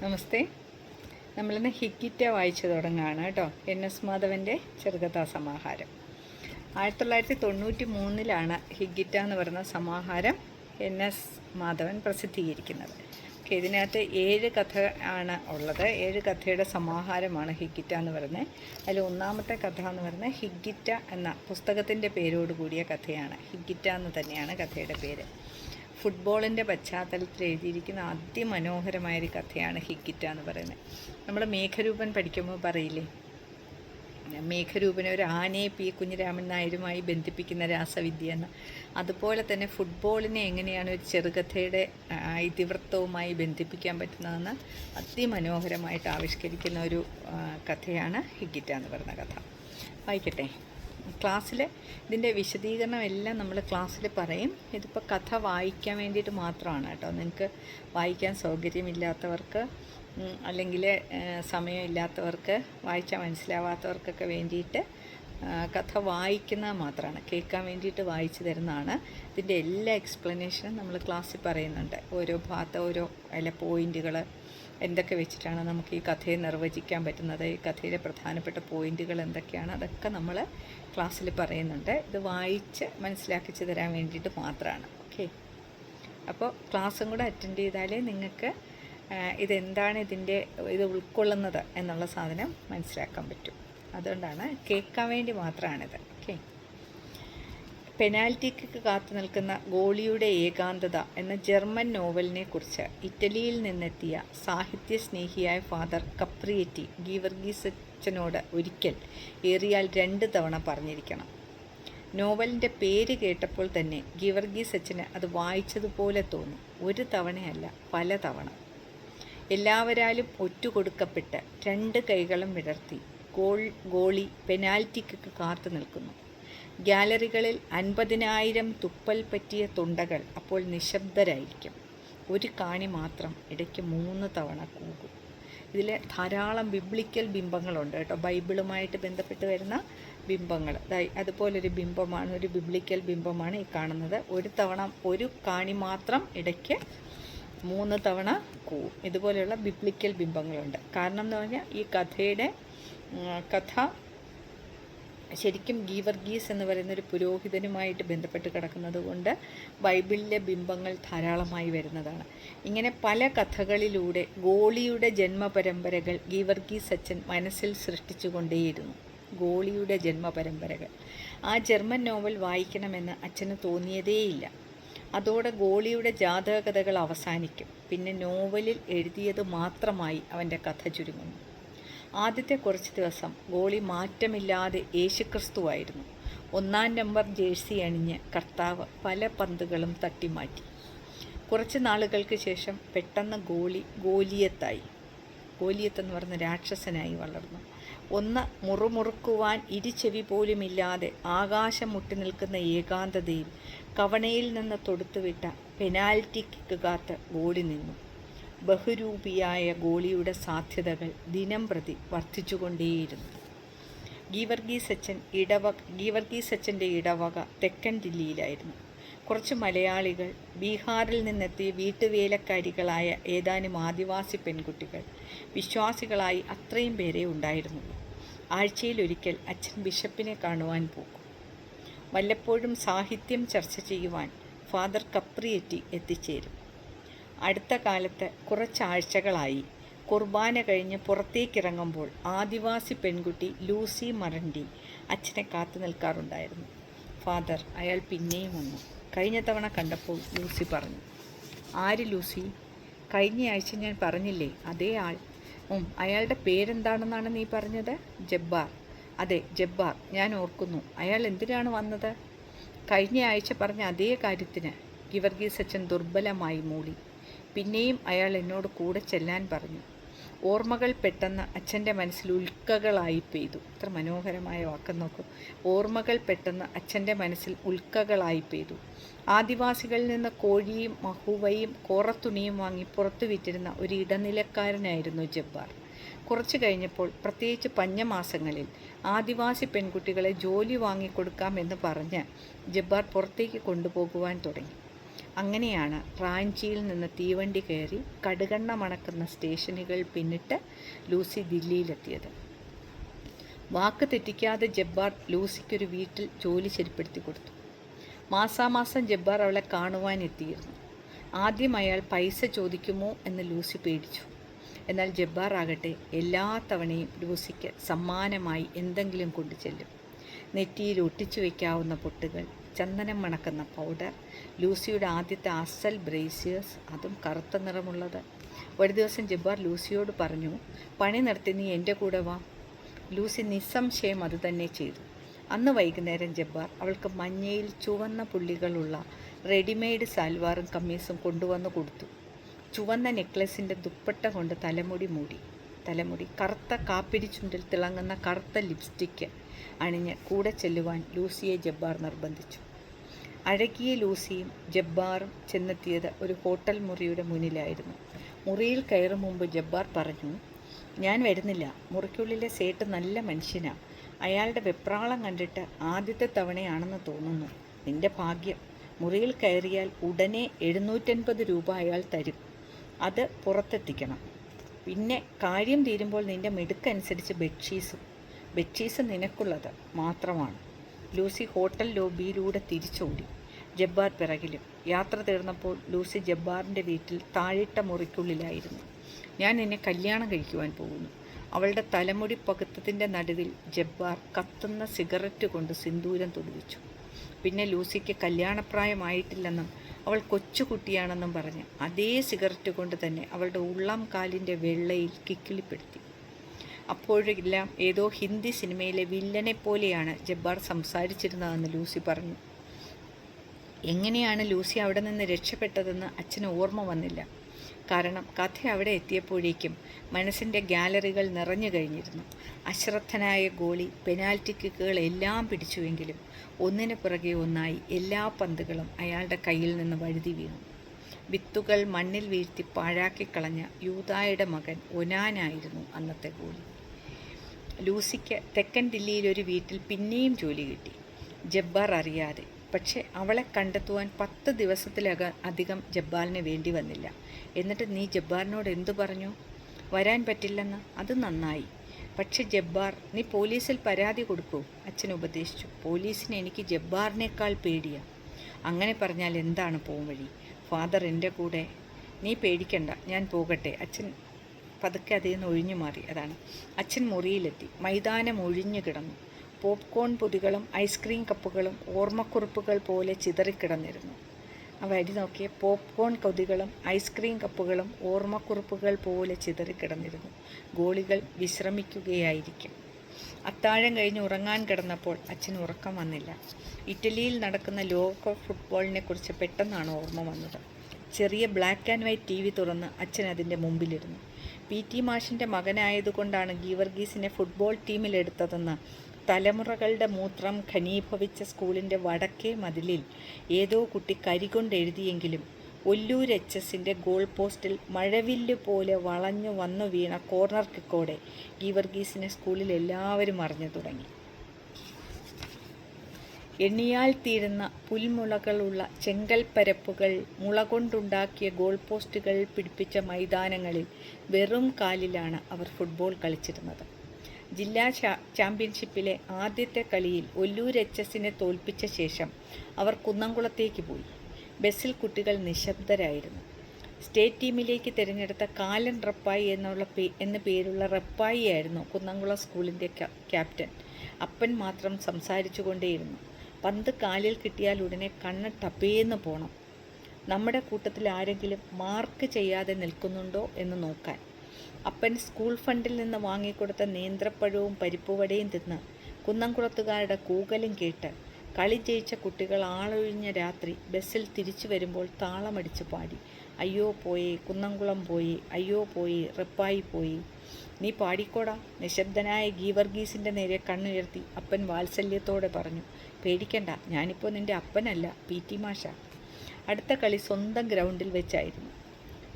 നമസ്തേ. നമ്മളിന്ന് ഹിക്കിറ്റ വായിച്ചു തുടങ്ങുകയാണ് കേട്ടോ. എൻ എസ് മാധവന്റെ ചെറുകഥാ സമാഹാരം. ആയിരത്തി തൊള്ളായിരത്തി തൊണ്ണൂറ്റി മൂന്നിലാണ് ഹിഗിറ്റ എന്ന് പറയുന്ന സമാഹാരം എൻ എസ് മാധവൻ പ്രസിദ്ധീകരിക്കുന്നത്. ഇതിനകത്ത് ഏഴ് കഥ ആണ് ഉള്ളത്. ഏഴ് കഥയുടെ സമാഹാരമാണ് ഹിഗിറ്റ എന്ന് പറയുന്നത്. അതിൽ ഒന്നാമത്തെ കഥ എന്ന് പറയുന്നത് ഹിഗിറ്റ എന്ന പുസ്തകത്തിന്റെ പേരോട് കൂടിയ കഥയാണ്. ഹിഗിറ്റ എന്ന് തന്നെയാണ് കഥയുടെ പേര്. ഫുട്ബോളിന്റെ പശ്ചാത്തലത്തിൽ എഴുതിയിരിക്കുന്ന അതിമനോഹരമായൊരു കഥയാണ് ഹിക്കിറ്റ എന്ന് പറയുന്നത്. നമ്മൾ മേഘരൂപൻ പഠിക്കുമ്പോൾ പറയില്ലേ? മേഘരൂപനെ ഒരു ആനയെ പി കുഞ്ഞിരാമൻ നായരുമായി ബന്ധിപ്പിക്കുന്ന രാസവിദ്യ എന്ന്. അതുപോലെ തന്നെ ഫുട്ബോളിനെ എങ്ങനെയാണ് ഒരു ചെറുകഥയുടെ ഇതിവൃത്തവുമായി ബന്ധിപ്പിക്കാൻ പറ്റുന്നതെന്ന് അതിമനോഹരമായിട്ട് ആവിഷ്കരിക്കുന്ന ഒരു കഥയാണ് ഹിഗിറ്റ എന്ന് പറയുന്ന കഥ. വായിക്കട്ടെ. ക്ലാസ്സിൽ ഇതിന്റെ വിശദീകരണം എല്ലാം നമ്മൾ ക്ലാസ്സിൽ പറയും. ഇതിപ്പോൾ കഥ വായിക്കാൻ വേണ്ടിയിട്ട് മാത്രമാണ് കേട്ടോ. നിങ്ങൾക്ക് വായിക്കാൻ സൗകര്യമില്ലാത്തവർക്ക് അല്ലെങ്കിൽ സമയമില്ലാത്തവർക്ക് വായിച്ചാൽ മനസ്സിലാവാത്തവർക്കൊക്കെ വേണ്ടിയിട്ട് കഥ വായിക്കുന്നത് മാത്രമാണ്. കേൾക്കാൻ വേണ്ടിയിട്ട് വായിച്ചു തരുന്നതാണ്. ഇതിന്റെ എല്ലാ എക്സ്പ്ലനേഷനും നമ്മൾ ക്ലാസ്സിൽ പറയുന്നുണ്ട്. ഓരോ ഭാഗത്ത് ഓരോ അതിലെ പോയിന്റുകൾ എന്തൊക്കെ വെച്ചിട്ടാണ് നമുക്ക് ഈ കഥയെ നിർവചിക്കാൻ പറ്റുന്നത്? ഈ കഥയിലെ പ്രധാനപ്പെട്ട പോയിന്റുകൾ എന്തൊക്കെയാണ്? അതൊക്കെ നമ്മൾ ക്ലാസ്സിൽ പറയുന്നുണ്ട്. ഇത് വായിച്ച് മനസ്സിലാക്കിച്ച് തരാൻ വേണ്ടിയിട്ട് മാത്രമാണ് ഓക്കെ? അപ്പോൾ ക്ലാസ്സും കൂടെ അറ്റൻഡ് ചെയ്താലേ നിങ്ങൾക്ക് ഇതെന്താണ് ഇതിന്റെ ഇത് ഉൾക്കൊള്ളുന്നത് എന്നുള്ള സാധനം മനസ്സിലാക്കാൻ പറ്റും. അതുകൊണ്ടാണ് കേൾക്കാൻ വേണ്ടി മാത്രമാണിത് പെനാൽറ്റിക്ക് കാത്തു നിൽക്കുന്ന ഗോളിയുടെ ഏകാന്തത എന്ന ജർമ്മൻ നോവലിനെക്കുറിച്ച് ഇറ്റലിയിൽ നിന്നെത്തിയ സാഹിത്യ സ്നേഹിയായ ഫാദർ കപ്രിയറ്റി ഗീവർഗീസച്ചനോട് ഒരിക്കൽ ഏറിയാൽ രണ്ട് തവണ പറഞ്ഞിരിക്കണം. നോവലിന്റെ പേര് കേട്ടപ്പോൾ തന്നെ ഗീവർഗീസച്ചന് അത് വായിച്ചതുപോലെ തോന്നി. ഒരു തവണയല്ല പല തവണ. എല്ലാവരാലും ഒറ്റുകൊടുക്കപ്പെട്ട് രണ്ട് കൈകളും വിടർത്തി ഗോൾ ഗോളി പെനാൽറ്റിക്ക് കാത്തു നിൽക്കുന്നു. ഗാലറികളിൽ അൻപതിനായിരം തുപ്പൽ പറ്റിയ തുണ്ടകൾ അപ്പോൾ നിശബ്ദരായിരിക്കും. ഒരു കാണി മാത്രം ഇടയ്ക്ക് മൂന്ന് തവണ കൂകും. ഇതിൽ ധാരാളം ബിബ്ലിക്കൽ ബിംബങ്ങളുണ്ട് കേട്ടോ. ബൈബിളുമായിട്ട് ബന്ധപ്പെട്ട് വരുന്ന ബിംബങ്ങൾ. അതുപോലൊരു ബിംബമാണ് ഒരു ബിബ്ലിക്കൽ ബിംബമാണ് ഈ കാണുന്നത്. ഒരു തവണ ഒരു കാണി മാത്രം ഇടയ്ക്ക് മൂന്ന് തവണ കൂവും. ഇതുപോലെയുള്ള ബിബ്ലിക്കൽ ബിംബങ്ങളുണ്ട്. കാരണം എന്ന് പറഞ്ഞാൽ ഈ കഥയുടെ കഥ ശരിക്കും ഗീവർഗീസ് എന്ന് പറയുന്ന ഒരു പുരോഹിതനുമായിട്ട് ബന്ധപ്പെട്ട് കിടക്കുന്നത് കൊണ്ട് ബൈബിളിലെ ബിംബങ്ങൾ ധാരാളമായി വരുന്നതാണ്. ഇങ്ങനെ പല കഥകളിലൂടെ ഗോളിയുടെ ജന്മപരമ്പരകൾ ഗീവർഗീസ് അച്ഛൻ മനസ്സിൽ സൃഷ്ടിച്ചുകൊണ്ടേയിരുന്നു ഗോളിയുടെ ജന്മപരമ്പരകൾ. ആ ജർമ്മൻ നോവൽ വായിക്കണമെന്ന് അച്ഛന് തോന്നിയതേയില്ല. അതോടെ ഗോളിയുടെ ജാതകകഥകൾ അവസാനിക്കും. പിന്നെ നോവലിൽ എഴുതിയത് മാത്രമായി അവന്റെ കഥ ചുരുങ്ങുന്നു. ആദ്യത്തെ കുറച്ച് ദിവസം ഗോളി മാറ്റമില്ലാതെ യേശുക്രിസ്തുവായിരുന്നു. ഒന്നാം നമ്പർ ജേഴ്സി അണിഞ്ഞ് കർത്താവ് പല പന്തുകളും തട്ടിമാറ്റി. കുറച്ച് നാളുകൾക്ക് ശേഷം പെട്ടെന്ന് ഗോളി ഗോലിയത്തായി. ഗോലിയത്ത് എന്ന് പറഞ്ഞ രാക്ഷസനായി വളർന്നു. ഒന്ന് മുറുമുറുക്കുവാൻ ഇരുചെവി പോലുമില്ലാതെ ആകാശം മുട്ടി നിൽക്കുന്ന ഏകാന്തതയിൽ കവണയിൽ നിന്ന് തൊടുത്തുവിട്ട പെനാൽറ്റി കിക്ക് കാത്ത് ഗോളി നിന്നു. ബഹുരൂപിയായ ഗോളിയുടെ സാധ്യതകൾ ദിനം പ്രതി വർദ്ധിച്ചുകൊണ്ടേയിരുന്നു. ഗീവർഗീസ് അച്ഛൻ ഇടവ ഗീവർഗീസ് അച്ഛന്റെ ഇടവക തെക്കൻ ദില്ലിയിലായിരുന്നു. കുറച്ച് മലയാളികൾ ബീഹാറിൽ നിന്നെത്തിയ വീട്ടുവേലക്കാരികളായ ഏതാനും ആദിവാസി പെൺകുട്ടികൾ വിശ്വാസികളായി അത്രയും പേരെ ഉണ്ടായിരുന്നുള്ളൂ ആഴ്ചയിലൊരിക്കൽ അച്ഛൻ ബിഷപ്പിനെ കാണുവാൻ പോകും. വല്ലപ്പോഴും സാഹിത്യം ചർച്ച ചെയ്യുവാൻ ഫാദർ കപ്രിയറ്റി എത്തിച്ചേരും. അടുത്ത കാലത്ത് കുറച്ചാഴ്ചകളായി. കുർബാന കഴിഞ്ഞ് പുറത്തേക്കിറങ്ങുമ്പോൾ ആദിവാസി പെൺകുട്ടി ലൂസി മറണ്ടി അച്ഛനെ കാത്തു നിൽക്കാറുണ്ടായിരുന്നു. ഫാദർ അയാൾ പിന്നെയും വന്നു. കഴിഞ്ഞ തവണ കണ്ടപ്പോൾ ലൂസി പറഞ്ഞു ആര് ലൂസി? കഴിഞ്ഞ ആഴ്ച ഞാൻ പറഞ്ഞില്ലേ അതേ ആൾ. ഉം അയാളുടെ പേരെന്താണെന്നാണ് നീ പറഞ്ഞത്? ജബ്ബാർ. അതെ ജബ്ബാർ. ഞാൻ ഓർക്കുന്നു. അയാൾ എന്തിനാണ് വന്നത്? കഴിഞ്ഞ ആഴ്ച പറഞ്ഞ അതേ കാര്യത്തിന്. ഗിവർഗീസ് അച്ഛൻ ദുർബലമായി മൂളി. പിന്നെയും അയാൾ എന്നോട് കൂടെ ചെല്ലാൻ പറഞ്ഞു. ഓർമ്മകൾ പെട്ടെന്ന് അച്ഛന്റെ മനസ്സിൽ ഉൽക്കകളായി പെയ്തു. ഇത്ര മനോഹരമായ വാക്ക് നോക്കൂ. ഓർമ്മകൾ പെട്ടെന്ന് അച്ഛന്റെ മനസ്സിൽ ഉൽക്കകളായി പെയ്തു. ആദിവാസികളിൽ നിന്ന് കോഴിയും മഹുവയും കോറത്തുണിയും വാങ്ങി പുറത്തു വിറ്റിരുന്ന ഒരു ഇടനിലക്കാരനായിരുന്നു ജബ്ബാർ. കുറച്ചു കഴിഞ്ഞപ്പോൾ പ്രത്യേകിച്ച് പഞ്ഞമാസങ്ങളിൽ ആദിവാസി പെൺകുട്ടികളെ ജോലി വാങ്ങിക്കൊടുക്കാമെന്ന് പറഞ്ഞ് ജബ്ബാർ പുറത്തേക്ക് കൊണ്ടുപോകുവാൻ തുടങ്ങി. അങ്ങനെയാണ് റാഞ്ചിയിൽ നിന്ന് തീവണ്ടി കയറി കടുകണ്ണ മണക്കുന്ന സ്റ്റേഷനുകൾ പിന്നിട്ട് ലൂസി ദില്ലിയിലെത്തിയത്. വാക്ക് തെറ്റിക്കാതെ ജബ്ബാർ ലൂസിക്കൊരു വീട്ടിൽ ജോലി ശരിപ്പെടുത്തി കൊടുത്തു. മാസാമാസം ജബ്ബാർ അവളെ കാണുവാനെത്തിയിരുന്നു. ആദ്യം അയാൾ പൈസ ചോദിക്കുമോ എന്ന് ലൂസി പേടിച്ചു. എന്നാൽ ജബ്ബാർ ആകട്ടെ എല്ലാ തവണയും ലൂസിക്ക് സമ്മാനമായി എന്തെങ്കിലും കൊണ്ടു ചെല്ലും നെറ്റിയിൽ ഒട്ടിച്ചു വയ്ക്കാവുന്ന പൊട്ടുകൾ ചന്ദനം മണക്കുന്ന പൗഡർ ലൂസിയുടെ ആദ്യത്തെ അസൽ ബ്രേസിയേഴ്സ് അതും കറുത്ത നിറമുള്ളത്. ഒരു ദിവസം ജബ്ബാർ ലൂസിയോട് പറഞ്ഞു പണി നടത്തി നീ എന്റെ കൂടെ വാ. ലൂസി നിസ്സംശയം അത് തന്നെ ചെയ്തു. അന്ന് വൈകുന്നേരം ജബ്ബാർ അവൾക്ക് മഞ്ഞയിൽ ചുവന്ന പുള്ളികളുള്ള റെഡിമെയ്ഡ് സാൽവാറും കമ്മീസും കൊണ്ടുവന്ന് കൊടുത്തു. ചുവന്ന നെക്ലസിന്റെ ദുപ്പട്ട കൊണ്ട് തലമുടി മൂടി. തലമുടി കറുത്ത കാപ്പിരി ചുണ്ടിൽ തിളങ്ങുന്ന കറുത്ത ലിപ്സ്റ്റിക്ക് അണിഞ്ഞ് കൂടെ ചെല്ലുവാൻ ലൂസിയെ ജബ്ബാർ നിർബന്ധിച്ചു. അഴകിയ ലൂസിയും ജബ്ബാറും ചെന്നെത്തിയത് ഒരു ഹോട്ടൽ മുറിയുടെ മുന്നിലായിരുന്നു. മുറിയിൽ കയറും മുമ്പ് ജബ്ബാർ പറഞ്ഞു ഞാൻ വരുന്നില്ല. മുറിക്കുള്ളിലെ സേട്ട് നല്ല മനുഷ്യനാണ് അയാളുടെ വെപ്രാളം കണ്ടിട്ട് ആദ്യത്തെ തവണയാണെന്ന് തോന്നുന്നു. നിന്റെ ഭാഗ്യം. മുറിയിൽ കയറിയാൽ ഉടനെ എഴുന്നൂറ്റൻപത് രൂപ അയാൾ തരും. അത് പുറത്തെത്തിക്കണം. പിന്നെ കാര്യം തീരുമ്പോൾ നിന്റെ മിടുക്കനുസരിച്ച് ബെഡ്ഷീസും. ബെഡ്ഷീസ് നിനക്കുള്ളത് മാത്രമാണ്. ലൂസി ഹോട്ടൽ ലോബിയിലൂടെ തിരിച്ചോടി. ജബ്ബാർ പിറകിലും. യാത്ര തീർന്നപ്പോൾ ലൂസി ജബ്ബാറിന്റെ വീട്ടിൽ താഴിട്ട മുറിക്കുള്ളിലായിരുന്നു. ഞാൻ എന്നെ കല്യാണം കഴിക്കുവാൻ പോകുന്നു. അവളുടെ തലമുടി പകുത്തത്തിന്റെ നടുവിൽ ജബ്ബാർ കത്തുന്ന സിഗരറ്റ് കൊണ്ട് സിന്ദൂരം തുടിച്ചു പിന്നെ ലൂസിക്ക് കല്യാണപ്രായമായിട്ടില്ലെന്നും അവൾ കൊച്ചുകുട്ടിയാണെന്നും പറഞ്ഞ് അതേ സിഗരറ്റ് കൊണ്ട് തന്നെ അവളുടെ ഉള്ളം കാലിന്റെ വെള്ളയിൽ കിക്കിളിപ്പെടുത്തി. അപ്പോഴെല്ലാം ഏതോ ഹിന്ദി സിനിമയിലെ വില്ലനെ പോലെയാണ് ജബ്ബാർ സംസാരിച്ചിരുന്നതെന്ന് ലൂസി പറഞ്ഞു. എങ്ങനെയാണ് ലൂസി അവിടെ നിന്ന് രക്ഷപ്പെട്ടതെന്ന് അച്ഛന് ഓർമ്മ വന്നില്ല. കാരണം കഥ അവിടെ എത്തിയപ്പോഴേക്കും മനസ്സിന്റെ ഗാലറികൾ നിറഞ്ഞു കഴിഞ്ഞിരുന്നു. അശ്രദ്ധനായ ഗോളി പെനാൽറ്റി കിക്കുകൾ എല്ലാം പിടിച്ചുവെങ്കിലും ഒന്നിനു പുറകെ ഒന്നായി എല്ലാ പന്തുകളും അയാളുടെ കയ്യിൽ നിന്ന് വഴുതി വീണു. വിത്തുകൾ മണ്ണിൽ വീഴ്ത്തി പാഴാക്കിക്കളഞ്ഞ യൂതായുടെ മകൻ ഒനാനായിരുന്നു അന്നത്തെ ഗോളി. ലൂസിക്ക് തെക്കൻ ദില്ലിയിലൊരു വീട്ടിൽ പിന്നെയും ജോലി കിട്ടി. ജബ്ബാർ അറിയാതെ പക്ഷേ അവളെ കണ്ടെത്തുവാൻ പത്ത് ദിവസത്തിലകം അധികം ജബ്ബാലിന് വേണ്ടി വന്നില്ല. എന്നിട്ട് നീ ജബ്ബാറിനോട് എന്തു പറഞ്ഞു? വരാൻ പറ്റില്ലെന്ന്? അത് നന്നായി. പക്ഷെ ജബ്ബാർ നീ പോലീസിൽ പരാതി കൊടുക്കൂ അച്ഛൻ ഉപദേശിച്ചു. പോലീസിന് എനിക്ക് ജബ്ബാറിനേക്കാൾ പേടിയാ. അങ്ങനെ പറഞ്ഞാൽ എന്താണ് പോവും വഴി? ഫാദർ എന്റെ കൂടെ. നീ പേടിക്കണ്ട ഞാൻ പോകട്ടെ. അച്ഛൻ പതുക്കെ അതിൽ നിന്ന് ഒഴിഞ്ഞു മാറി. അതാണ്. അച്ഛൻ മുറിയിലെത്തി. മൈതാനം ഒഴിഞ്ഞു കിടന്നു. പോപ്കോൺ പൊതികളും ഐസ്ക്രീം കപ്പുകളും ഓർമ്മക്കുറിപ്പുകൾ പോലെ ചിതറിക്കിടന്നിരുന്നു. അവ അടി നോക്കിയ പോപ്കോൺ കൊതികളും ഐസ്ക്രീം കപ്പുകളും ഓർമ്മക്കുറിപ്പുകൾ പോലെ ചിതറിക്കിടന്നിരുന്നു. ഗോളികൾ വിശ്രമിക്കുകയായിരിക്കും. അത്താഴം കഴിഞ്ഞ് ഉറങ്ങാൻ കിടന്നപ്പോൾ അച്ഛന് ഉറക്കം വന്നില്ല. ഇറ്റലിയിൽ നടക്കുന്ന ലോക ഫുട്ബോളിനെ കുറിച്ച് പെട്ടെന്നാണ് ഓർമ്മ വന്നത്. ചെറിയ black and white T V തുറന്ന് അച്ഛൻ അതിന്റെ മുമ്പിലിരുന്നു. പി ടി മാഷിന്റെ മകനായതുകൊണ്ടാണ് ഗീവർഗീസിനെ ഫുട്ബോൾ ടീമിലെടുത്തതെന്ന് തലമുറകളുടെ മൂത്രം ഖനീഭവിച്ച സ്കൂളിന്റെ വടക്കേ മതിലിൽ ഏതോ കുട്ടി കരികൊണ്ട് എഴുതിയെങ്കിലും ഒല്ലൂർ എച്ച് എസിന്റെ ഗോൾ പോസ്റ്റിൽ മഴവില്ല് പോലെ വളഞ്ഞു വന്നു വീണ കോർണർ കിക്കോടെ ഗീവർഗീസിനെ സ്കൂളിൽ എല്ലാവരും അറിഞ്ഞു തുടങ്ങി. എണ്ണിയാൽ തീരുന്ന പുൽമുളകളുള്ള ചെങ്കൽപ്പരപ്പുകൾ മുള കൊണ്ടുണ്ടാക്കിയ ഗോൾ പോസ്റ്റുകൾ പിടിപ്പിച്ച മൈതാനങ്ങളിൽ വെറും കാലിലാണ് അവർ ഫുട്ബോൾ കളിച്ചിരുന്നത്. ജില്ലാ ചാമ്പ്യൻഷിപ്പിലെ ആദ്യത്തെ കളിയിൽ ഒല്ലൂർ എച്ച് എസിനെ തോൽപ്പിച്ച ശേഷം അവർ കുന്നംകുളത്തേക്ക് പോയി. ബസ്സിൽ കുട്ടികൾ നിശബ്ദരായിരുന്നു. സ്റ്റേറ്റ് ടീമിലേക്ക് തിരഞ്ഞെടുത്ത കാലൻ റപ്പായി എന്നുള്ള പേ എന്ന പേരുള്ള റപ്പായി ആയിരുന്നു കുന്നംകുളം സ്കൂളിന്റെ ക്യാപ്റ്റൻ. അപ്പൻ മാത്രം സംസാരിച്ചു കൊണ്ടേയിരുന്നു പന്ത് കാലിൽ കിട്ടിയാൽ ഉടനെ കണ്ണ് ടപ്പേന്ന് പോണം. നമ്മുടെ കൂട്ടത്തിൽ ആരെങ്കിലും മാർക്ക് ചെയ്യാതെ നിൽക്കുന്നുണ്ടോ എന്ന് നോക്കാൻ. അപ്പൻ സ്കൂൾ ഫണ്ടിൽ നിന്ന് വാങ്ങിക്കൊടുത്ത നേന്ത്രപ്പഴവും പരിപ്പുവടയും തിന്ന് കുന്നംകുളത്തുകാരുടെ കൂകലും കേട്ട് കളി ജയിച്ച കുട്ടികൾ ആളൊഴിഞ്ഞ രാത്രി ബസ്സിൽ തിരിച്ചു വരുമ്പോൾ താളമടിച്ച് പാടി. അയ്യോ പോയി കുന്നംകുളം പോയി അയ്യോ പോയി റെപ്പായി പോയി. നീ പാടിക്കോടാ നിശബ്ദനായ ഗീവർഗീസിന്റെ നേരെ കണ്ണുയർത്തി അപ്പൻ വാത്സല്യത്തോടെ പറഞ്ഞു. പേടിക്കണ്ട ഞാനിപ്പോൾ നിന്റെ അപ്പനല്ല പി ടി മാഷ. അടുത്ത കളി സ്വന്തം ഗ്രൗണ്ടിൽ വെച്ചായിരുന്നു.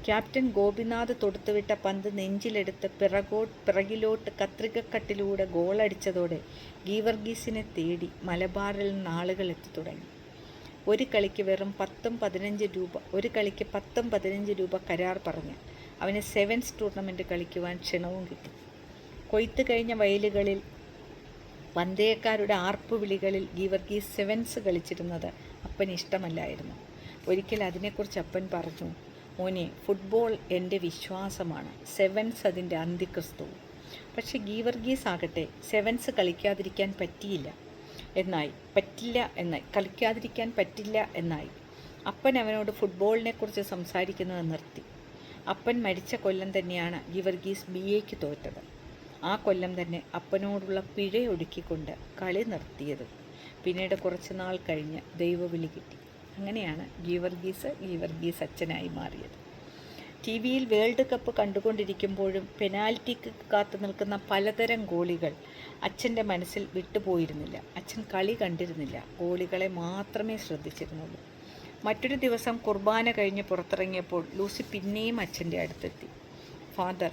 ക്യാപ്റ്റൻ ഗോപിനാഥ് തൊടുത്തുവിട്ട പന്ത് നെഞ്ചിലെടുത്ത് പിറകോ പിറകിലോട്ട് കത്രികക്കട്ടിലൂടെ ഗോളടിച്ചതോടെ ഗീവർഗീസിനെ തേടി മലബാറിൽ നിന്ന് ആളുകൾ എത്തി തുടങ്ങി. ഒരു കളിക്ക് വെറും പത്തും പതിനഞ്ച് രൂപ ഒരു കളിക്ക് പത്തും പതിനഞ്ച് രൂപ കരാർ പറഞ്ഞ് അവന് സെവൻസ് ടൂർണമെന്റ് കളിക്കുവാൻ ക്ഷണവും കിട്ടി. കൊയ്ത്ത് കഴിഞ്ഞ വയലുകളിൽ പന്തയക്കാരുടെ ആർപ്പുവിളികളിൽ ഗീവർഗീസ് സെവൻസ് കളിച്ചിരുന്നത് അപ്പന് ഇഷ്ടമല്ലായിരുന്നു. ഒരിക്കൽ അതിനെക്കുറിച്ച് അപ്പൻ പറഞ്ഞു മോനെ ഫുട്ബോൾ എന്റെ വിശ്വാസമാണ്. സെവൻസ് അതിന്റെ അന്തിക്രിസ്തു പക്ഷെ ഗീവർഗീസ് ആകട്ടെ സെവൻസ് കളിക്കാതിരിക്കാൻ പറ്റിയില്ല എന്നായി. പറ്റില്ല എന്നായി. കളിക്കാതിരിക്കാൻ പറ്റില്ല എന്നായി. അപ്പൻ അവനോട് ഫുട്ബോളിനെക്കുറിച്ച് സംസാരിക്കുന്നത് നിർത്തി. അപ്പൻ മരിച്ച കൊല്ലം തന്നെയാണ് ഗീവർഗീസ് ബി എക്ക് തോറ്റത്. ആ കൊല്ലം തന്നെ അപ്പനോടുള്ള പിഴയൊടുക്കിക്കൊണ്ട് കളി നിർത്തിയത്. പിന്നീട് കുറച്ച് നാൾ കഴിഞ്ഞ് ദൈവവിളി കിട്ടി. അങ്ങനെയാണ് ഗീവർഗീസ് ഗീവർഗീസ് അച്ഛനായി മാറിയത്. ടി വിയിൽ വേൾഡ് കപ്പ് കണ്ടുകൊണ്ടിരിക്കുമ്പോഴും പെനാൽറ്റിക്ക് കാത്തു നിൽക്കുന്ന പലതരം ഗോളികൾ അച്ഛന്റെ മനസ്സിൽ വിട്ടുപോയിരുന്നില്ല. അച്ഛൻ കളി കണ്ടിരുന്നില്ല. ഗോളികളെ മാത്രമേ ശ്രദ്ധിച്ചിരുന്നുള്ളൂ. മറ്റൊരു ദിവസം കുർബാന കഴിഞ്ഞ് പുറത്തിറങ്ങിയപ്പോൾ ലൂസി പിന്നെയും അച്ഛന്റെ അടുത്തെത്തി. ഫാദർ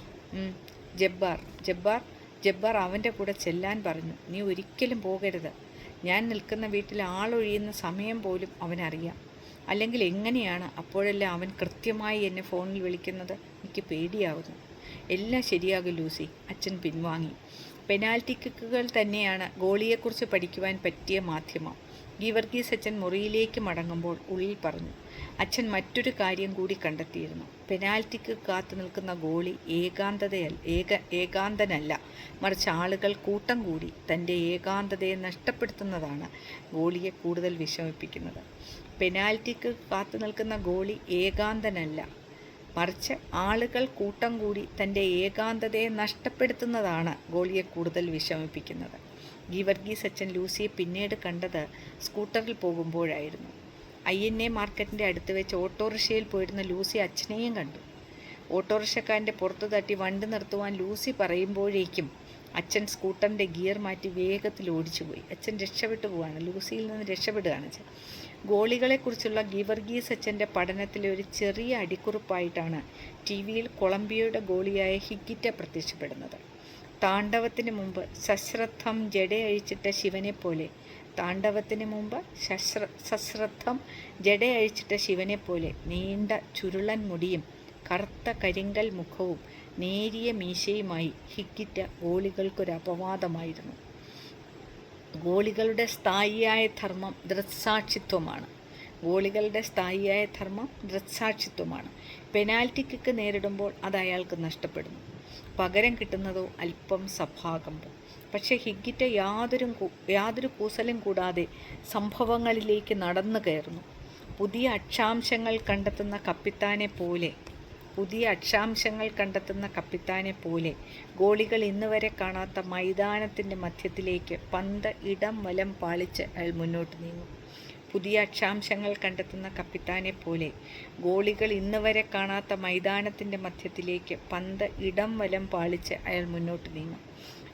ജബ്ബാർ ജബ്ബാർ ജബ്ബാർ അവന്റെ കൂടെ ചെല്ലാൻ പറഞ്ഞു. നീ ഒരിക്കലും പോകരുത്. ഞാൻ നിൽക്കുന്ന വീട്ടിൽ ആളൊഴിയുന്ന സമയം പോലും അവനറിയാം. അല്ലെങ്കിൽ എങ്ങനെയാണ് അപ്പോഴെല്ലാം അവൻ കൃത്യമായി എന്നെ ഫോണിൽ വിളിക്കുന്നത്? എനിക്ക് പേടിയാവുന്നു. എല്ലാം ശരിയാകും ലൂസി. അച്ഛൻ പിൻവാങ്ങി. പെനാൽറ്റി കിക്കുകൾ തന്നെയാണ് ഗോളിയെക്കുറിച്ച് പഠിക്കുവാൻ പറ്റിയ മാധ്യമം. ഗീവർഗീസ് അച്ഛൻ മുറിയിലേക്ക് മടങ്ങുമ്പോൾ ഉള്ളിൽ പറഞ്ഞു അച്ഛൻ മറ്റൊരു കാര്യം കൂടി കണ്ടെത്തിയിരുന്നു. പെനാൽറ്റിക്ക് കാത്തു നിൽക്കുന്ന ഗോളി ഏകാന്തതയൽ ഏക ഏകാന്തനല്ല. മറിച്ച് ആളുകൾ കൂട്ടം കൂടി തന്റെ ഏകാന്തതയെ നഷ്ടപ്പെടുത്തുന്നതാണ് ഗോളിയെ കൂടുതൽ വിഷമിപ്പിക്കുന്നത്. പെനാൽറ്റിക്ക് കാത്തു നിൽക്കുന്ന ഗോളി ഏകാന്തനല്ല. മറിച്ച് ആളുകൾ കൂട്ടം കൂടി തന്റെ ഏകാന്തതയെ നഷ്ടപ്പെടുത്തുന്നതാണ് ഗോളിയെ കൂടുതൽ വിഷമിപ്പിക്കുന്നത്. ഗീവർഗീസ് അച്ഛൻ ലൂസിയെ പിന്നീട് കണ്ടത് സ്കൂട്ടറിൽ പോകുമ്പോഴായിരുന്നു. ഐ എൻ എ മാർക്കറ്റിന്റെ അടുത്ത് വെച്ച് ഓട്ടോറിക്ഷയിൽ പോയിരുന്ന ലൂസി അച്ഛനെയും കണ്ടു. ഓട്ടോറിക്ഷക്കാരന്റെ പുറത്തു തട്ടി വണ്ടി നിർത്തുവാൻ ലൂസി പറയുമ്പോഴേക്കും അച്ഛൻ സ്കൂട്ടറിന്റെ ഗിയർ മാറ്റി വേഗത്തിൽ ഓടിച്ചുപോയി. അച്ഛൻ രക്ഷപ്പെട്ടു പോവാണ്. ലൂസിയിൽ നിന്ന് രക്ഷപ്പെടുകയാണ് അച്ഛൻ. ഗോളികളെക്കുറിച്ചുള്ള ഗിവർഗീസ് അച്ഛന്റെ പഠനത്തിലെ ഒരു ചെറിയ അടിക്കുറിപ്പായിട്ടാണ് ടി വിയിൽ കൊളംബിയയുടെ ഗോളിയായ ഹിഗിറ്റ പ്രത്യക്ഷപ്പെടുന്നത്. താണ്ഡവത്തിന് മുമ്പ് സശ്രദ്ധം ജടയഴിച്ചിട്ട ശിവനെ പോലെ താണ്ഡവത്തിന് മുമ്പ് ശശ്ര സശ്രദ്ധം ജടയഴിച്ചിട്ട ശിവനെ പോലെ നീണ്ട ചുരുളൻ മുടിയും കറുത്ത കരിങ്കൽ മുഖവും നേരിയ മീശയുമായി ഹിക്കിറ്റ ഗോളികൾക്കൊരു അപവാദമായിരുന്നു ഗോളികളുടെ സ്ഥായിയായ ധർമ്മം ദൃക്സാക്ഷിത്വമാണ്. ഗോളികളുടെ സ്ഥായിയായ ധർമ്മം ദൃക്സാക്ഷിത്വമാണ്. പെനാൽറ്റി കിക്ക് നേരിടുമ്പോൾ അത് അയാൾക്ക് നഷ്ടപ്പെടുന്നു. പകരം കിട്ടുന്നതോ അല്പം സഭാകമ്പം. പക്ഷേ ഹിഗ്ഗിറ്റ യാതൊരു യാതൊരു കൂസലും കൂടാതെ സംഭവങ്ങളിലേക്ക് നടന്നു കയറുന്നു. പുതിയ അക്ഷാംശങ്ങൾ കണ്ടെത്തുന്ന കപ്പിത്താനെ പോലെ പുതിയ അക്ഷാംശങ്ങൾ കണ്ടെത്തുന്ന കപ്പിത്താനെ പോലെ ഗോളികൾ ഇന്നുവരെ കാണാത്ത മൈതാനത്തിന്റെ മധ്യത്തിലേക്ക് പന്ത് ഇടം വലം പാളിച്ച് അയാൾ മുന്നോട്ട് നീങ്ങും. പുതിയ അക്ഷാംശങ്ങൾ കണ്ടെത്തുന്ന കപ്പിത്താനെ പോലെ ഗോളികൾ ഇന്ന് വരെ കാണാത്ത മൈതാനത്തിന്റെ മധ്യത്തിലേക്ക് പന്ത് ഇടം വലം പാളിച്ച് അയാൾ മുന്നോട്ട് നീങ്ങും.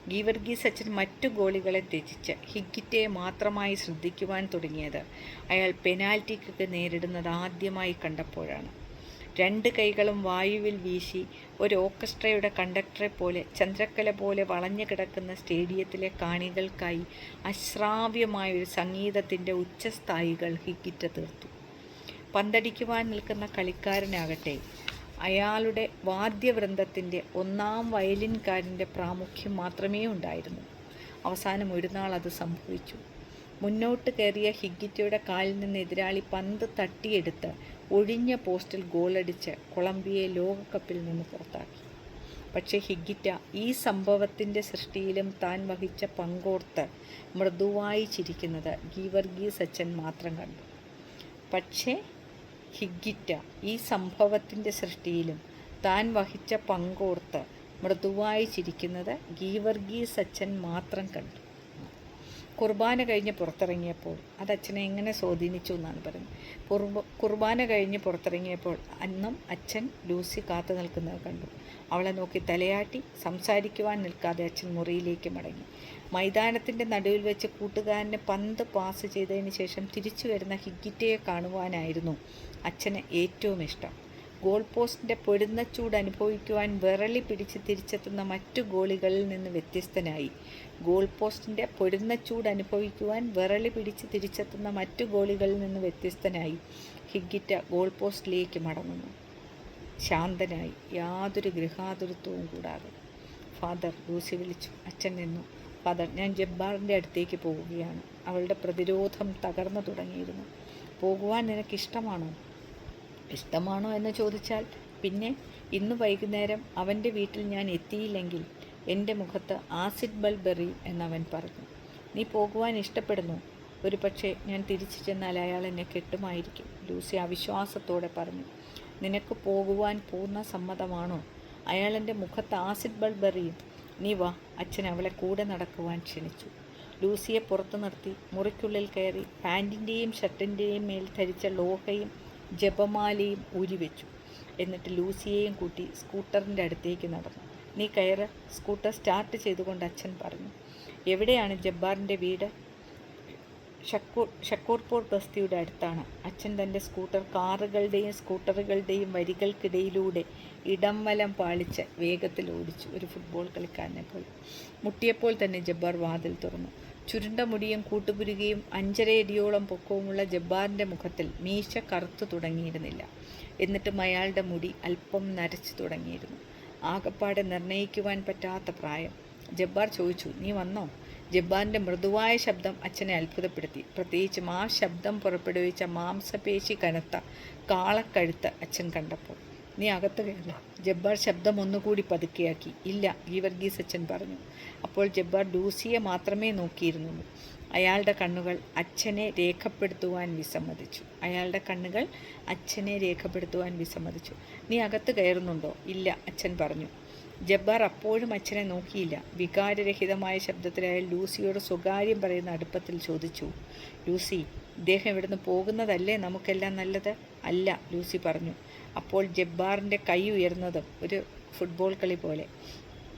ഗീവർഗി സച്ചിൻ മറ്റു ഗോളികളെ ത്യജിച്ച് ഹിഗിറ്റയെ മാത്രമായി ശ്രദ്ധിക്കുവാൻ തുടങ്ങിയത് അയാൾ പെനാൽറ്റിക്കൊക്കെ നേരിടുന്നത് ആദ്യമായി കണ്ടപ്പോഴാണ്. രണ്ട് കൈകളും വായുവിൽ വീശി ഒരു ഓർക്കസ്ട്രയുടെ കണ്ടക്ടറെ പോലെ ചന്ദ്രക്കല പോലെ വളഞ്ഞു കിടക്കുന്ന സ്റ്റേഡിയത്തിലെ കാണികൾക്കായി അശ്രാവ്യമായ ഒരു സംഗീതത്തിന്റെ ഉച്ചസ്ഥായികൾ ഹിക്കിറ്റ തീർത്തു. പന്തടിക്കുവാൻ നിൽക്കുന്ന കളിക്കാരനാകട്ടെ അയാളുടെ വാദ്യവൃന്ദത്തിന്റെ ഒന്നാം വയലിൻകാരന്റെ പ്രാമുഖ്യം മാത്രമേ ഉണ്ടായിരുന്നു. അവസാനം ഒരു നാൾ അത് സംഭവിച്ചു. മുന്നോട്ട് കയറിയ ഹിഗ്ഗിറ്റയുടെ കാലിൽ നിന്ന് എതിരാളി പന്ത് തട്ടിയെടുത്ത് ഒഴിഞ്ഞ പോസ്റ്റിൽ ഗോളടിച്ച് കൊളംബിയയെ ലോകകപ്പിൽ നിന്ന് പുറത്താക്കി. പക്ഷേ ഹിഗ്ഗിറ്റ ഈ സംഭവത്തിന്റെ സൃഷ്ടിയിലും താൻ വഹിച്ച പങ്കോർത്ത് മൃദുവായി ചിരിക്കുന്നത് ഗീവർഗീസ് സച്ചൻ മാത്രം കണ്ടു. പക്ഷേ ഹിഗ്ഗിറ്റ ഈ സംഭവത്തിന്റെ സൃഷ്ടിയിലും താൻ വഹിച്ച പങ്കോർത്ത് മൃദുവായി ചിരിക്കുന്നത് ഗീവർഗീസ് സച്ചൻ മാത്രം കണ്ടു. കുർബാന കഴിഞ്ഞ് പുറത്തിറങ്ങിയപ്പോൾ അത് അച്ഛനെ എങ്ങനെ സ്വാധീനിച്ചു എന്നാണ് പറയുന്നത് കുർബ കുർബാന കഴിഞ്ഞ് പുറത്തിറങ്ങിയപ്പോൾ അന്നും അച്ഛൻ ലൂസി കാത്തു നിൽക്കുന്നത് കണ്ടു. അവളെ നോക്കി തലയാട്ടി സംസാരിക്കുവാൻ നിൽക്കാതെ അച്ഛൻ മുറിയിലേക്ക് മടങ്ങി. മൈതാനത്തിന്റെ നടുവിൽ വെച്ച് കൂട്ടുകാരന് പന്ത് പാസ് ചെയ്തതിന് ശേഷം തിരിച്ചു വരുന്ന ഹിഗിറ്റയെ കാണുവാനായിരുന്നു അച്ഛന് ഏറ്റവും ഇഷ്ടം. ഗോൾ പോസ്റ്റിന്റെ പൊരുന്ന ചൂട് അനുഭവിക്കുവാൻ വിറളി പിടിച്ച് തിരിച്ചെത്തുന്ന മറ്റു ഗോളികളിൽ നിന്ന് വ്യത്യസ്തനായി. ഗോൾ പോസ്റ്റിന്റെ പൊരുന്ന ചൂട് അനുഭവിക്കുവാൻ വിറളി പിടിച്ച് തിരിച്ചെത്തുന്ന മറ്റു ഗോളികളിൽ നിന്ന് വ്യത്യസ്തനായി. ഹിഗിറ്റ ഗോൾ പോസ്റ്റിലേക്ക് മടങ്ങുന്നു. ശാന്തനായി യാതൊരു ഗൃഹാതുരത്വവും കൂടാതെ. ഫാദർ ലൂസി വിളിച്ചു. അച്ഛൻ നിന്നു. ഫാദർ ഞാൻ ജബ്ബാറിന്റെ അടുത്തേക്ക് പോവുകയാണ്. അവളുടെ പ്രതിരോധം തകർന്നു തുടങ്ങിയിരുന്നു. പോകുവാൻ നിനക്കിഷ്ടമാണോ ഇഷ്ടമാണോ എന്ന് ചോദിച്ചാൽ പിന്നെ ഇന്ന് വൈകുന്നേരം അവന്റെ വീട്ടിൽ ഞാൻ എത്തിയില്ലെങ്കിൽ എന്റെ മുഖത്ത് ആസിഡ് ബൾബെറി എന്നവൻ പറഞ്ഞു. നീ പോകുവാൻ ഇഷ്ടപ്പെടുന്നു. ഒരു പക്ഷേ ഞാൻ തിരിച്ചു ചെന്നാൽ അയാൾ എന്നെ കെട്ടുമായിരിക്കും ലൂസി അവിശ്വാസത്തോടെ പറഞ്ഞു. നിനക്ക് പോകുവാൻ പൂർണ സമ്മതമാണോ? അയാൾ എന്റെ മുഖത്ത് ആസിഡ് ബൾബെറിയും നീ വാ അച്ഛൻ അവളെ കൂടെ നടക്കുവാൻ ക്ഷണിച്ചു. ലൂസിയെ പുറത്തു നിർത്തി മുറിക്കുള്ളിൽ കയറി പാന്റിന്റെയും ഷർട്ടിന്റെയും മേൽ ധരിച്ച ലോഹയും ജപമാലയും ഊരിവെച്ചു. എന്നിട്ട് ലൂസിയെയും കൂട്ടി സ്കൂട്ടറിന്റെ അടുത്തേക്ക് നടന്നു. നീ കയറ്. സ്കൂട്ടർ സ്റ്റാർട്ട് ചെയ്തുകൊണ്ട് അച്ഛൻ പറഞ്ഞു. എവിടെയാണ് ജബ്ബാറിന്റെ വീട്? ഷക്കൂർ ഷക്കൂർപൂർ ബസ്തിയുടെ അടുത്താണ്. അച്ഛൻ തന്റെ സ്കൂട്ടർ കാറുകളുടെയും സ്കൂട്ടറുകളുടെയും വരികൾക്കിടയിലൂടെ ഇടം വലം പാളിച്ച് വേഗത്തിൽ ഓടിച്ചു. ഒരു ഫുട്ബോൾ കളിക്കാരനെ പോലെ മുട്ടിയപ്പോൾ തന്നെ ജബ്ബാർ വാതിൽ തുറന്നു. ചുരുണ്ട മുടിയും കൂട്ടുപുരുകയും അഞ്ചരയടിയോളം പൊക്കവുമുള്ള ജബ്ബാറിന്റെ മുഖത്തിൽ മീശ കറുത്തു തുടങ്ങിയിരുന്നില്ല. എന്നിട്ടും അയാളുടെ മുടി അല്പം നരച്ചു തുടങ്ങിയിരുന്നു. ആകപ്പാടെ നിർണയിക്കുവാൻ പറ്റാത്ത പ്രായം. ജബ്ബാർ ചോദിച്ചു നീ വന്നോ? ജബ്ബാറിന്റെ മൃദുവായ ശബ്ദം അച്ഛനെ അത്ഭുതപ്പെടുത്തി. പ്രത്യേകിച്ചും ആ ശബ്ദം പുറപ്പെടുവിച്ച മാംസപേശി കനത്ത കാളക്കഴുത്ത് അച്ഛൻ കണ്ടപ്പോൾ. നീ അകത്ത് കയറില്ല ജബ്ബാർ ശബ്ദം ഒന്നുകൂടി പതുക്കെയാക്കി. ഇല്ല ഈ വർഗീസ് അച്ഛൻ പറഞ്ഞു. അപ്പോൾ ജബ്ബാർ ഡൂസിയെ മാത്രമേ നോക്കിയിരുന്നുള്ളൂ. അയാളുടെ കണ്ണുകൾ അച്ഛനെ രേഖപ്പെടുത്തുവാൻ വിസമ്മതിച്ചു. അയാളുടെ കണ്ണുകൾ അച്ഛനെ രേഖപ്പെടുത്തുവാൻ വിസമ്മതിച്ചു. നീ അകത്ത് കയറുന്നുണ്ടോ? ഇല്ല അച്ഛൻ പറഞ്ഞു. ജബ്ബാർ അപ്പോഴും അച്ഛനെ നോക്കിയില്ല. വികാരരഹിതമായ ശബ്ദത്തിൽ അയാൾ ലൂസിയോട് സ്വകാര്യം പറയുന്ന അടുപ്പത്തിൽ ചോദിച്ചു. ലൂസി ഇദ്ദേഹം ഇവിടുന്ന് പോകുന്നതല്ലേ നമുക്കെല്ലാം നല്ലത്? അല്ല ലൂസി പറഞ്ഞു. അപ്പോൾ ജബ്ബാറിന്റെ കൈ ഉയർന്നതും ഒരു ഫുട്ബോൾ കളി പോലെ.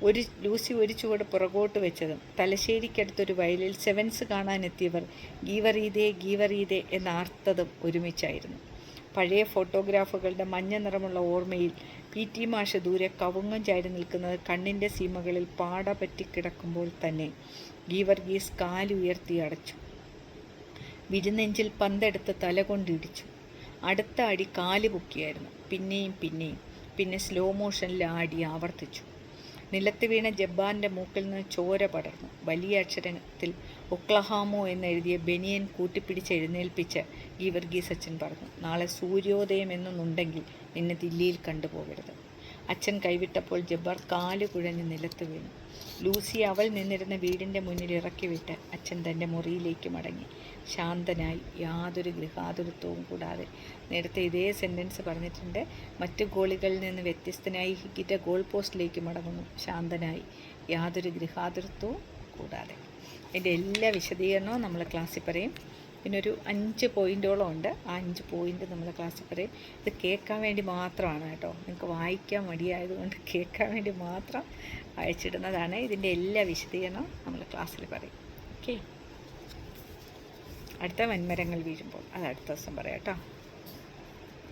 ഒരു ലൂസി ഒരു ചുവട് പുറകോട്ട് വെച്ചതും തലശ്ശേരിക്കടുത്തൊരു വയലിൽ സെവൻസ് കാണാനെത്തിയവർ ഗീവറീതേ ഗീവറീതേ എന്നാർത്തതും ഒരുമിച്ചായിരുന്നു. പഴയ ഫോട്ടോഗ്രാഫുകളുടെ മഞ്ഞ നിറമുള്ള ഓർമ്മയിൽ പി ടി മാഷ ദൂരെ കവുങ്ങം ചാരി നിൽക്കുന്നത് കണ്ണിന്റെ സീമകളിൽ പാട പറ്റിക്കിടക്കുമ്പോൾ തന്നെ ഗീവർഗീസ് കാലുയർത്തി അടച്ചു. വിരുന്നെഞ്ചിൽ പന്തെടുത്ത് തല കൊണ്ടിടിച്ചു അടുത്ത അടി കാൽ പൊക്കിയായിരുന്നു. പിന്നെയും പിന്നെയും. പിന്നെ സ്ലോ മോഷനിൽ ആടി ആവർത്തിച്ചു. നിലത്ത് വീണ ജബ്ബാറിന്റെ മൂക്കിൽ നിന്ന് ചോര പടർന്നു. വലിയ അക്ഷരത്തിൽ ഒക്ലഹാമോ എന്നെഴുതിയ ബെനിയൻ കൂട്ടിപ്പിടിച്ച് എഴുന്നേൽപ്പിച്ച് ഗീവർഗീസ് അച്ഛൻ പറഞ്ഞു നാളെ സൂര്യോദയം എന്നൊന്നുണ്ടെങ്കിൽ നിന്നെ ദില്ലിയിൽ കണ്ടുപോകരുത്. അച്ഛൻ കൈവിട്ടപ്പോൾ ജബ്ബാർ കാൽ കുഴഞ്ഞ് നിലത്ത് വീണു. ലൂസി അവൾ നിന്നിരുന്ന വീടിന്റെ മുന്നിൽ ഇറക്കി വിട്ട് അച്ഛൻ തന്റെ മുറിയിലേക്ക് മടങ്ങി. ശാന്തനായി യാതൊരു ഗൃഹാതുരത്വവും കൂടാതെ നേരത്തെ ഇതേ സെന്റൻസ് പറഞ്ഞിട്ടുണ്ട്. മറ്റു ഗോളികളിൽ നിന്ന് വ്യത്യസ്തനായി ഹിക്കിറ്റ ഗോൾ പോസ്റ്റിലേക്ക് മടങ്ങുന്നു. ശാന്തനായി യാതൊരു ഗൃഹാതുരത്വവും കൂടാതെ. എന്റെ എല്ലാ വിശദീകരണവും നമ്മൾ ക്ലാസ്സിൽ പറയും. പിന്നെ ഒരു അഞ്ച് പോയിന്റോളം ഉണ്ട്. ആ അഞ്ച് പോയിന്റ് നമ്മൾ ക്ലാസ്സിൽ പറയും. ഇത് കേൾക്കാൻ വേണ്ടി മാത്രമാണ് കേട്ടോ. നിങ്ങൾക്ക് വായിക്കാൻ മടിയായതുകൊണ്ട് കേൾക്കാൻ വേണ്ടി മാത്രം അയച്ചിടുന്നതാണ്. ഇതിന്റെ എല്ലാ വിശദീകരണവും നമ്മൾ ക്ലാസ്സിൽ പറയും. ഓക്കെ അടുത്ത വൻമരങ്ങൾ വീഴുമ്പോൾ. അത് അടുത്ത ദിവസം പറയാം കേട്ടോ.